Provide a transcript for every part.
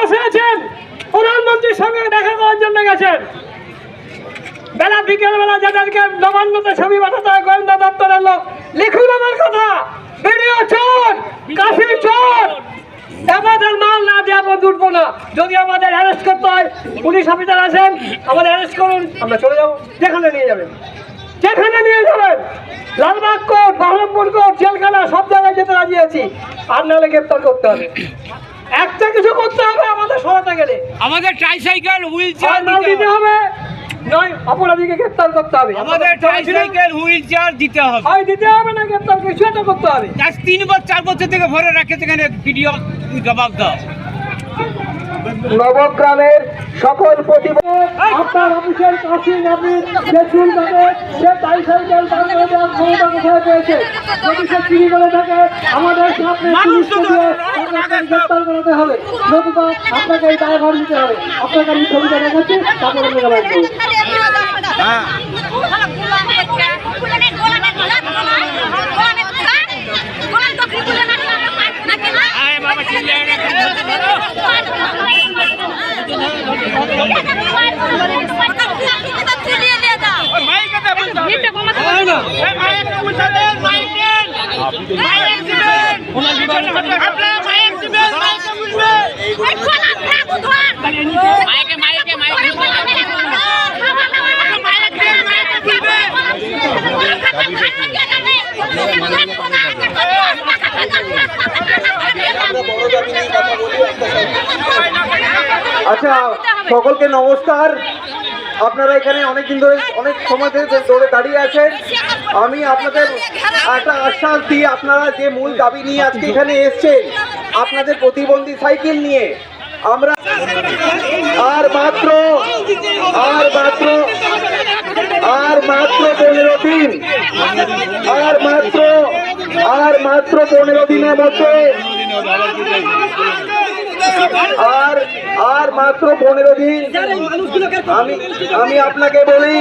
বসে আছেন প্রধানমন্ত্রীর সঙ্গে দেখা করার জন্য গেছেন। বেলা বিকেলবেলা যাদেরকে নবান্নতে ছবি পাঠাতে হয়, গোয়েন্দা দপ্তরের লোক, লিখুন আমার কথা। ভিডিও চোর কাশির চোর। আমাদের মাল না দিয়ে আমরা উঠবো না। যদি আমাদের অ্যারেস্ট করতে হয়, পুলিশ অফিসার আছেন আমাদের অ্যারেস্ট করুন, আমরা চলে যাব। যেখানে নিয়ে যাবেন। যেখানে নিয়ে যাবেন। লালবাগ কোর্ট বহরমপুর কোর্ট, জেলখানা, সব জায়গায় যেতে রাজি আছি। আর নাহলে গ্রেপ্তার করতে হবে। একটা কিছু করতে হবে আমাদের সরাতে গেলে। আমাদের ট্রাইসাইকেল হুইল চেয়ার দিতে হবে। নয় অপরাধীকে গ্রেপ্তার করতে হবে। আমাদের ট্রাইসাইকেল হুইল চেয়ার দিতে হবে। হয় দিতে হবে না গ্রেপ্তার কিছু একটা করতে হবে। আজ তিন বছর চার বছর থেকে ভরে রাখে সেখানে ভিডিও জবাব দাও। নবগ্রামের সকল প্রতিবাদ। আপনার অফিসের কাছে আপনি যে চুল কাটে সে ট্রাইসাইকেল বাংলা দেওয়ার ক্ষমতা কোথায় পেয়েছে? যদি সে চুরি করে থাকে আমাদের সামনে পুলিশকে দিয়ে তাকে গ্রেপ্তার করাতে হবে। নতুবা আপনাকে এই দায়ভার নিতে হবে। আপনাকে আমি ছবিটা দেখাচ্ছি তারপরে মেঘা লাগবে মাইকে আচ্ছা সকলকে নমস্কার। আপনারা এখানে অনেকদিন ধরে, অনেক সময় ধরে ধরে দাঁড়িয়ে আছেন। আমি আপনাদের একটা আশ্বাস দিই, আপনারা যে মূল দাবি নিয়ে আজকে এখানে এসছেন, আপনাদের প্রতিবন্ধী সাইকেল নিয়ে। আমরা আর মাত্র আর মাত্র আর মাত্র পনেরো দিন, আর মাত্র আর মাত্র পনেরো দিনের মধ্যে আর আর মাত্র পনেরো দিন। আমি আমি আপনাকে বলি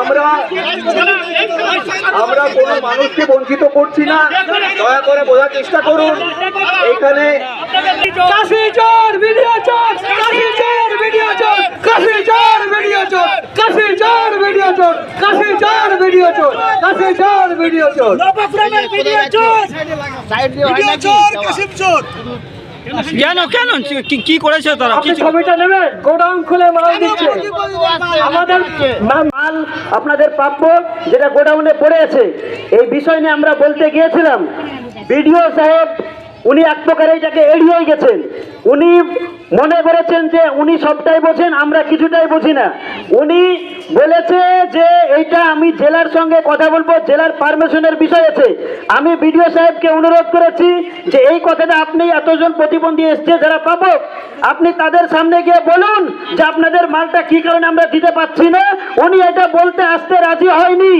আমরা আমরা কোনো মানুষকে বঞ্চিত করছি না। দয়া করে বোঝার চেষ্টা করুন। এখানে কাশি চোর ভিডিও চোর কাশি চোর ভিডিও চোর কাশি চোর ভিডিও চোর কাশি চোর ভিডিও চোর কাশি চোর ভিডিও চোর কাশি চোর ভিডিও চোর নবগ্রামের ভিডিও চোর ভিডিও চোর কাশিম চোর কেন কেন? কি- কি করেছে তারা? আপনি ছবিটা নেবেন? গোডাউন খুলে মাল দিচ্ছে। আমাদের মাল আপনাদের প্রাপ্য যেটা গোডাউনে পড়ে আছে। এই বিষয় নিয়ে আমরা বলতে গিয়েছিলাম। বিডিও সাহেব উনি এক প্রকার এইটাকে এড়িয়ে গেছেন। উনি মনে করেছেন যে উনি সবটাই বোঝেন আমরা কিছুটাই বুঝি না। উনি বলেছে যে এইটা আমি জেলার সঙ্গে কথা বলব, জেলার পারমিশনের বিষয় আছে। আমি বিডিও সাহেবকে অনুরোধ করেছি যে এই কথাটা আপনি এতজন প্রতিবন্ধী এসছে যারা পাবো আপনি তাদের সামনে গিয়ে বলুন যে আপনাদের মালটা কি কারণে আমরা দিতে পারছি না। উনি এটা বলতে আসতে রাজি হয়নি।